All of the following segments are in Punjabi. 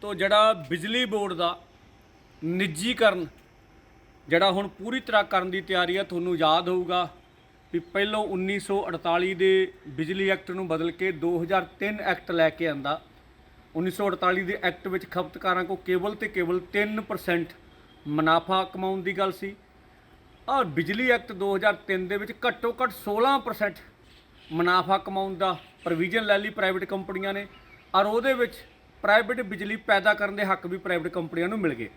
ਤੋਂ ਜਿਹੜਾ ਬਿਜਲੀ ਬੋਰਡ ਦਾ ਨਿੱਜੀਕਰਨ ਜਿਹੜਾ ਹੁਣ ਪੂਰੀ ਤਰ੍ਹਾਂ ਕਰਨ ਦੀ ਤਿਆਰੀ ਆ, ਤੁਹਾਨੂੰ ਯਾਦ ਹੋਊਗਾ ਵੀ ਪਹਿਲੋਂ 1948 ਦੇ ਬਿਜਲੀ ਐਕਟ ਨੂੰ ਬਦਲ ਕੇ 2003 ਐਕਟ ਲੈ ਕੇ ਆਂਦਾ। 1948 ਦੇ ਐਕਟ ਵਿੱਚ ਖਪਤਕਾਰਾਂ ਕੋ ਕੇਵਲ ਤੇ ਕੇਵਲ 3% ਮੁਨਾਫਾ ਕਮਾਉਣ ਦੀ ਗੱਲ ਸੀ। ਔਰ ਬਿਜਲੀ ਐਕਟ 2003 ਦੇ ਵਿੱਚ ਘੱਟੋ ਘੱਟ 16% ਮੁਨਾਫਾ ਕਮਾਉਣ ਦਾ ਪ੍ਰੋਵੀਜ਼ਨ ਲੈ ਲਈ ਪ੍ਰਾਈਵੇਟ ਕੰਪਨੀਆਂ ਨੇ। ਔਰ ਉਹਦੇ ਵਿੱਚ ਪ੍ਰਾਈਵੇਟ ਬਿਜਲੀ ਪੈਦਾ ਕਰਨ ਦੇ ਹੱਕ ਵੀ ਪ੍ਰਾਈਵੇਟ ਕੰਪਨੀਆਂ ਨੂੰ ਮਿਲ ਗਏ।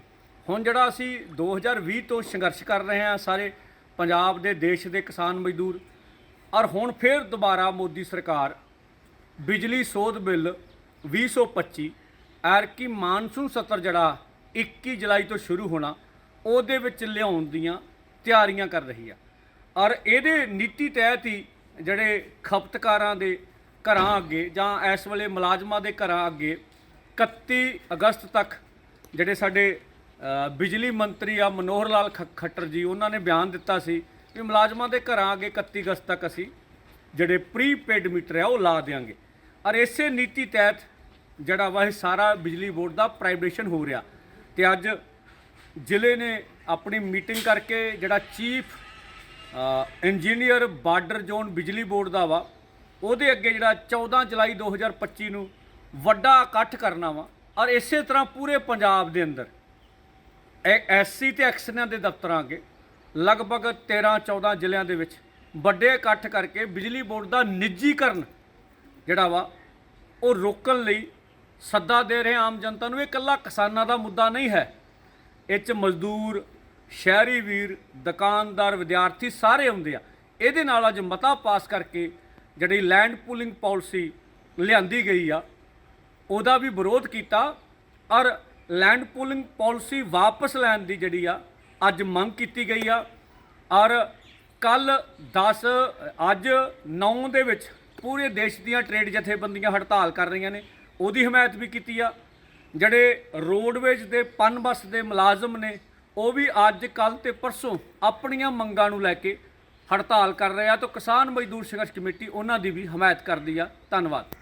ਹੁਣ ਜਿਹੜਾ ਅਸੀਂ 2020 ਤੋਂ ਸੰਘਰਸ਼ ਕਰ ਰਹੇ ਹਾਂ ਸਾਰੇ ਪੰਜਾਬ ਦੇ, ਦੇਸ਼ ਦੇ ਕਿਸਾਨ ਮਜ਼ਦੂਰ, ਔਰ ਹੁਣ ਫਿਰ ਦੁਬਾਰਾ ਮੋਦੀ ਸਰਕਾਰ ਬਿਜਲੀ ਸੋਧ ਬਿੱਲ 2025 ਐਰਕੀ ਮਾਨਸੂਨ ਸਤਰ ਜਿਹੜਾ 21 ਜੁਲਾਈ ਤੋਂ ਸ਼ੁਰੂ ਹੋਣਾ, ਉਹਦੇ ਵਿੱਚ ਲਿਆਉਣ ਦੀਆਂ ਤਿਆਰੀਆਂ ਕਰ ਰਹੀ ਆ। ਔਰ ਇਹਦੇ ਨੀਤੀ ਤਹਿਤ ਹੀ ਜਿਹੜੇ ਖਪਤਕਾਰਾਂ ਦੇ ਘਰਾਂ ਅੱਗੇ ਜਾਂ ਇਸ ਵੇਲੇ ਮੁਲਾਜ਼ਮਾਂ ਦੇ ਘਰਾਂ ਅੱਗੇ 31 ਅਗਸਤ ਤੱਕ ਜਿਹੜੇ ਸਾਡੇ ਬਿਜਲੀ ਮੰਤਰੀ ਆ ਮਨੋਹਰ ਲਾਲ ਖ- ਖੱਟਰ ਜੀ, ਉਹਨਾਂ ਨੇ ਬਿਆਨ ਦਿੱਤਾ ਸੀ ਕਿ ਮੁਲਾਜ਼ਮਾਂ ਦੇ ਘਰਾਂ ਅੱਗੇ 31 ਅਗਸਤ ਤੱਕ ਅਸੀਂ ਜਿਹੜੇ ਪ੍ਰੀ ਪੇਡ ਮੀਟਰ ਆ ਉਹ ਲਾ ਦੇਾਂਗੇ ਔਰ ਇਸੇ ਨੀਤੀ ਤਹਿਤ ਜਿਹੜਾ ਵਾ ਇਹ ਸਾਰਾ ਬਿਜਲੀ ਬੋਰਡ ਦਾ ਪ੍ਰਾਈਵੇਸ਼ਨ ਹੋ ਰਿਹਾ। ਤੇ ਅੱਜ ਜ਼ਿਲ੍ਹੇ ਨੇ ਆਪਣੀ ਮੀਟਿੰਗ ਕਰਕੇ ਜਿਹੜਾ ਚੀਫ ਇੰਜੀਨੀਅਰ ਬਾਰਡਰ ਜ਼ੋਨ ਬਿਜਲੀ ਬੋਰਡ ਦਾ ਵਾ, ਉਹਦੇ ਅੱਗੇ ਜਿਹੜਾ 14 ਜੁਲਾਈ 2025 ਨੂੰ ਵੱਡਾ ਇਕੱਠ ਕਰਨਾ ਵਾ ਔਰ ਇਸੇ ਤਰ੍ਹਾਂ ਪੂਰੇ ਪੰਜਾਬ ਦੇ ਅੰਦਰ ਐਸਸੀ ਤੇ ਐਕਸ਼ਨਾਂ ਦੇ ਦਫ਼ਤਰਾਂ ਅੱਗੇ ਲਗਭਗ 13 14 ਜ਼ਿਲ੍ਹਿਆਂ ਦੇ ਵਿੱਚ ਵੱਡੇ ਇਕੱਠ ਕਰਕੇ ਬਿਜਲੀ ਬੋਰਡ ਦਾ ਨਿੱਜੀਕਰਨ ਜਿਹੜਾ ਵਾ ਉਹ ਰੋਕਣ ਲਈ ਸੱਦਾ ਦੇ ਰਹੇ ਆਮ ਜਨਤਾ ਨੂੰ ਇਹ ਇਕੱਲਾ ਕਿਸਾਨਾਂ ਦਾ ਮੁੱਦਾ ਨਹੀਂ ਹੈ। ਇਹ 'ਚ ਮਜ਼ਦੂਰ, ਸ਼ਹਿਰੀ ਵੀਰ, ਦੁਕਾਨਦਾਰ, ਵਿਦਿਆਰਥੀ ਸਾਰੇ ਆਉਂਦੇ ਆ। ਇਹਦੇ ਨਾਲ ਅੱਜ ਮਤਾ ਪਾਸ ਕਰਕੇ ਜਿਹੜੀ ਲੈਂਡ ਪੂਲਿੰਗ ਪਾਲਿਸੀ ਲਿਆਂਦੀ ਗਈ ਆ ਉਹਦਾ ਵੀ ਵਿਰੋਧ ਕੀਤਾ। ਔਰ ਲੈਂਡ ਪੂਲਿੰਗ ਪਾਲਿਸੀ ਵਾਪਸ ਲੈਣ ਦੀ ਜਿਹੜੀ ਆ, ਅੱਜ ਮੰਗ ਕੀਤੀ ਗਈ ਆ। ਔਰ ਕੱਲ 10 ਅੱਜ 9 ਦੇ ਵਿੱਚ ਪੂਰੇ ਦੇਸ਼ ਦੀਆਂ ਟ੍ਰੇਡ ਜਥੇਬੰਦੀਆਂ ਹੜਤਾਲ ਕਰ ਰਹੀਆਂ ਨੇ। ਉਹਦੀ ਹਮਾਇਤ ਵੀ ਕੀਤੀ ਆ। ਜਿਹੜੇ ਰੋਡਵੇਜ਼ ਦੇ, ਪਨ ਬੱਸ ਦੇ ਮੁਲਾਜ਼ਮ ਨੇ, ਉਹ ਵੀ ਅੱਜ ਕੱਲ ਤੇ ਪਰਸੋਂ ਆਪਣੀਆਂ ਮੰਗਾਂ ਨੂੰ ਲੈ ਕੇ ਹੜਤਾਲ ਕਰ ਰਹੇ ਆ। ਤਾਂ ਕਿਸਾਨ ਮਜ਼ਦੂਰ ਸੰਘਰਸ਼ ਕਮੇਟੀ ਉਹਨਾਂ ਦੀ ਵੀ ਹਮਾਇਤ ਕਰਦੀ ਆ। ਧੰਨਵਾਦ।